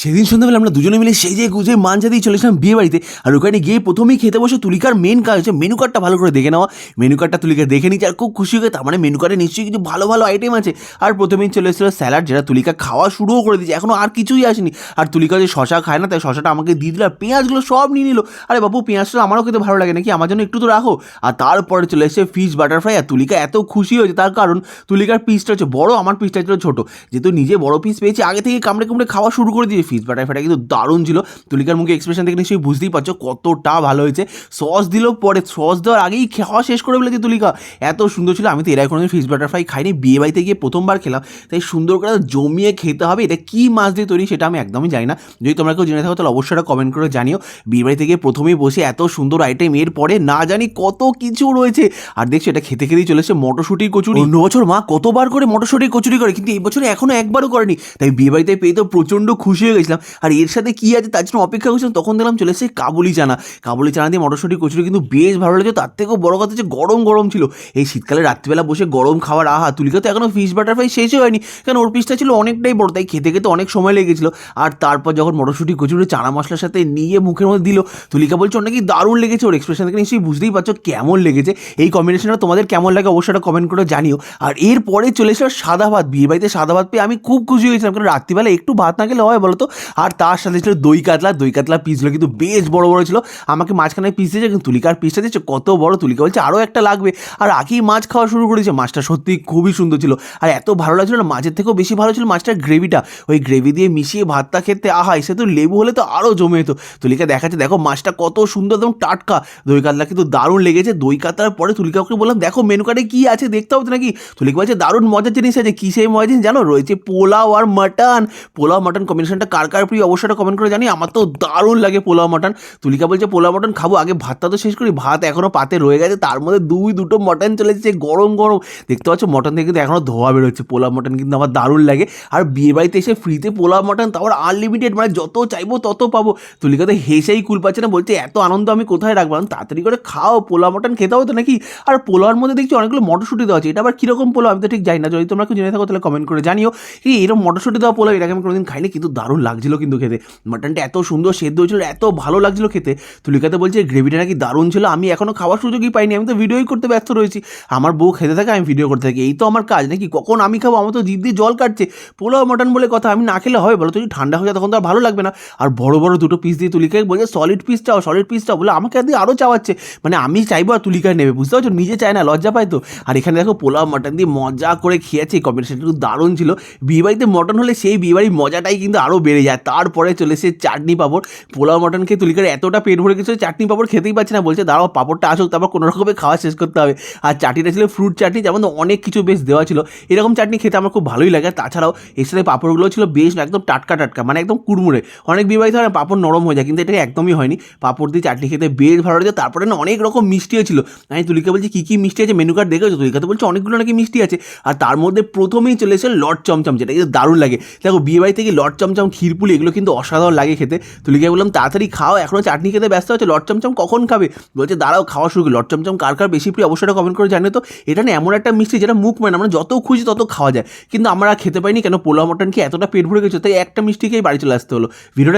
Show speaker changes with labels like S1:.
S1: সেদিন সন্ধ্যাবেলা আমরা দুজনে মিলে যে গুজে মাঞ্জা দিয়ে চলেছিলাম বিয়ে বাড়িতে। আর ওখানে গিয়ে প্রথমেই খেতে বসে তুলিকার মেন কাজ হচ্ছে মেনু কার্ডটা ভালো করে দেখে নেওয়া। মেনু কার্ডটা তুলিকা দেখে নিচ্ছে আর খুব খুশি হয়ে তার মানে মেনু কার্ডে নিশ্চয়ই কিছু ভালো ভালো আইটেম আছে। আর প্রথমেই চলে এসেছিল স্যালাড যেটা তুলিকা খাওয়া শুরুও করে দিয়েছে। এখনও আর কিছুই আসেনি। আর তুলিকা যে শশা খায় না, তাই শশাটা আমাকে দিয়ে দিল আর পেঁয়াজগুলো সব নিয়ে নিল। আরে বাবু, পেঁয়াজটা আমারও খেতে ভালো লাগে নাকি? আমার জন্য একটু তো রাখো। আর তারপরে চলে এসেছে ফিশ বাটারফ্রাই আর তুলিকা এত খুশি হয়েছে তার কারণ তুলিকার পিসটা হচ্ছে বড়, আমার পিসটা ছিল ছোটো। যেহেতু নিজে বড় পিস পেয়েছি, আগে থেকে কামড়ে কামড়ে খাওয়া শুরু করে দিয়েছে। ফিশ বাটারফ্রাইটা কিন্তু দারুণ ছিল। তুলিকার মুখে এক্সপ্রেশন দেখে নিশ্চয়ই বুঝতেই পারছ কতটা ভালো হয়েছে। সস দিল পরে সস দেওয়ার আগেই খাওয়া শেষ করে ফেলেছে তুলিকা। এত সুন্দর ছিল, আমি তো এর কোনো ফিশ বাটারফ্রাই খাইনি, বিয়ে বাড়িতে গিয়ে প্রথমবার খেলাম। তাই সুন্দর করে জমিয়ে খেতে হবে, এটা কী মাছ দিয়ে তৈরি সেটা আমি একদমই জানি না। যদি তোমরা কেউ জেনে থাকো তাহলে অবশ্যই কমেন্ট করে জানিও। বিয়ে বাড়িতে গিয়ে প্রথমেই বসে এত সুন্দর আইটেম এর পরে না জানি কত কিছু রয়েছে। আর দেখছ এটা খেতে খেতেই চলেছে মটরশুঁটির কচুরি। অন্য বছর মা কতবার করে মটরশুঁটির কচুরি করে, কিন্তু এই বছরে এখনও একবারও করেনি। তাই বিয়ে বাড়িতে পেয়ে তো প্রচণ্ড খুশি হয়ে গেছিলাম। আর এর সাথে কী আছে তার জন্য অপেক্ষা করছিলাম, তখন দেখলাম চলে এসেছে কাবুলি চানা। কাবুলি চানা দিয়ে মটরশুঁটি, কচুরি কিন্তু বেশ ভালো লাগছে। তার থেকেও বড় কথা হচ্ছে গরম গরম ছিল। এই শীতকালে রাত্রিবেলা বসে গরম খাওয়ার আহা তুলিকা তো এখনও ফিশ বাটারফ্রাই শেষই হয়নি। কারণ ওর পিসটা ছিল অনেকটাই বড়, তাই খেতে খেতে অনেক সময় লেগেছিলো আর তারপর যখন মটরশুঁটি, কচুরি, চানা মশলার সাথে নিয়ে মুখের মধ্যে দিল, তুলিকা বলছে অনেকই দারুণ লেগেছে। ওর এক্সপ্রেশন থেকে নিশ্চয়ই বুঝতেই পারছ কেমন লেগেছে। এই কম্বিনেশনটা তোমাদের কেমন লাগে অবশ্যই একটা কমেন্ট করে জানিও। আর এরপরে চলে এসেছিল সাদা ভাত। বিয়ে বাড়িতে সাদা ভাত পেয়ে আমি খুব খুশি হয়েছিলাম। কারণ রাত্রিবেলা একটু ভাত না খেলে হয় বলো তো? আর তার সাথে ছিল দই কাতলা। দই কাতলা পিসগুলো কিন্তু বেশ বড় বড় ছিল। আমাকে মাঝখানে পিস দিয়েছে, কিন্তু তুলিকার পিসটা দিচ্ছে কত বড় তুলিকা বলছে আরও একটা লাগবে। আর আগেই মাছ খাওয়া শুরু করেছে, মাছটা সত্যি খুবই সুন্দর ছিল। আর এত ভালো লাগছিল না, মাছের থেকেও বেশি ভালো ছিল মাছটার গ্রেভিটা ওই গ্রেভি দিয়ে মিশিয়ে ভাতটা খেতে, আহা, এসে তো লেবু হলে তো আরও জমে যেত। তুলিকা দেখাচ্ছে, দেখো মাছটা কত সুন্দর এবং টাটকা। দই কাতলা কিন্তু দারুণ লেগেছে। দই কাতলার পরে তুলিকা ওকে বললাম, দেখো মেনু কার্ডে কী আছে, দেখতে হবে নাকি? তুলিকা বলছে, দারুণ মজার জিনিস আছে। কী সেই মজার জিনিস জানো? রয়েছে পোলাও আর মাটন পোলাও মাটন কম্বিনেশনটা কার কার প্রিয় অবশ্যই কমেন্ট করে জানি আমার তো দারুণ লাগে পোলাও মাটন। তুলিকা বলছে, পোলাও মটন খাব, আগে ভাতটা তো শেষ করি, ভাত এখনও পাতে রয়ে গেছে, তার মধ্যে দুই দুটো মটন চলে এসেছে, গরম গরম। দেখতে পাচ্ছ, মটন থেকে কিন্তু এখনও ধোয়া বেরোচ্ছে, পোলাও মটন কিন্তু আমার দারুণ লাগে। আর বিয়ে বাড়িতে এসে ফ্রিতে পোলাও মটন তারপর আনলিমিটেড মানে যত চাইব তত পাবো। তুলিকাতে হেসেই কুল পাচ্ছে না, বলছে, এত আনন্দ আমি কোথায় রাখব? তাড়াতাড়ি করে খাও, পোলাও মটন খেতে হবে তো নাকি? আর পোলাওর মধ্যে দেখছি অনেকগুলো মটরশুঁটি দেওয়া আছে, এটা আবার কীরকম পোলাও আমি তো ঠিক জানি না, যদি তোমরা কেউ জেনে থাকো তাহলে কমেন্ট করে জানিও। এই এরকম মটরশুঁটি দেওয়া পোলাও এটাকে আমি কোনোদিন খাইনি, কিন্তু দারুণ লাগছিল কিন্তু খেতে। মাটনটা এত সুন্দর সেদ্ধ হয়েছিল, এত ভালো লাগছিল খেতে। তুলিকাতে বলছে, গ্রেভিটা নাকি দারুণ ছিল, আমি এখনও খাওয়ার সুযোগই পাইনি, আমি তো ভিডিওই করতে ব্যস্ত রয়েছি। আমার বউ খেতে থাকে, আমি ভিডিও করতে থাকি, এই তো আমার কাজ নাকি? কখন আমি খাব? আমার তো জিভ দিয়ে জল কাটছে। পোলাও, মটন বলে কথা, আমি না খেলে হবে? বলো তুই ঠান্ডা হয়ে যায় তখন তো আর ভালো লাগবে না। আর বড় বড় দুটো পিস দিয়ে তুলিকায় বলছে সলিড পিস চাও সলিড পিস চাও। বলে, আমাকে দিয়ে আরও চাওয়াচ্ছে। মানে আমি চাইব আর তুলিকায় নেবে, বুঝতে পারছ? নিজে চায় না, লজ্জা পায় তো। আর এখানে দেখো, পোলাও, মটন দিয়ে মজা করে খেয়েছে কম্বিনেশনটা দারুণ ছিল। বিয়েবাড়িতে মটন হলে সেই বিয়েবাড়ির মজাটাই কিন্তু আরও বেড়ে যায়। তারপরে চলে এসে চাটনি পাঁপড়। পোলাও মটন খেয়ে তুলিকার এতটা পেট ভরে গেছে চাটনি পাঁপড় খেতেই পারছে না। বলছে, দাঁড়াও, পাঁপড়টা আসুক, তারপর কোনো রকমে খাওয়া শেষ করতে হবে। আর চাটনিটা ছিল ফ্রুট চাটনি, যেমন অনেক কিছু বেশ দেওয়া ছিল। এরকম চাটনি খেতে আমার খুব ভালোই লাগে। তাছাড়াও এর সাথে পাঁপড়গুলো ছিল বেশ একদম টাটকা টাটকা মানে একদম কুড়মুড়ে। অনেক বিবাহিত হয় পাঁপড় নরম হয়ে যায়, কিন্তু এটা একদমই হয়নি। পাঁপড় দিয়ে চাটনি খেতে বেশ ভালো লাগে। তারপরে না অনেক রকম মিষ্টিও ছিল। আমি তুলিকা বলছি, কী কী মিষ্টি আছে? মেনু কার্ড দেখেছ? তুলিকা তো বলছে, অনেকগুলো নাকি মিষ্টি আছে। আর তার মধ্যে প্রথমেই চলে এসে লট চমচম, যেটা কিন্তু দারুণ লাগে। দেখো, বিয়ে বাড়ি থেকে লট চমচম ক্ষীরপুলি এগুলো কিন্তু অসাধারণ লাগে খেতে। তুলিকে বললাম, তাড়াতাড়ি খাও এখনও চাটনি খেতে ব্যস্ত হচ্ছে লট চমচম কখন খাবে? বলছে, দাঁড়াও, খাওয়া শুরু। লট চমচম কার কার বেশি প্রিয়, অবশ্যই কমেন্ট করে জানে তো। এটা না এমন একটা মিষ্টি যেটা মুখ মানে আমরা যত খুশি তত খাওয়া যায়। কিন্তু আমরা খেতে পাইনি কেন, পোলাও, মটন কি এতটা পেট ভরে গেছে, তাই একটা মিষ্টি খেয়ে বাড়ি চলে আসতে হলো। ভিডিওটা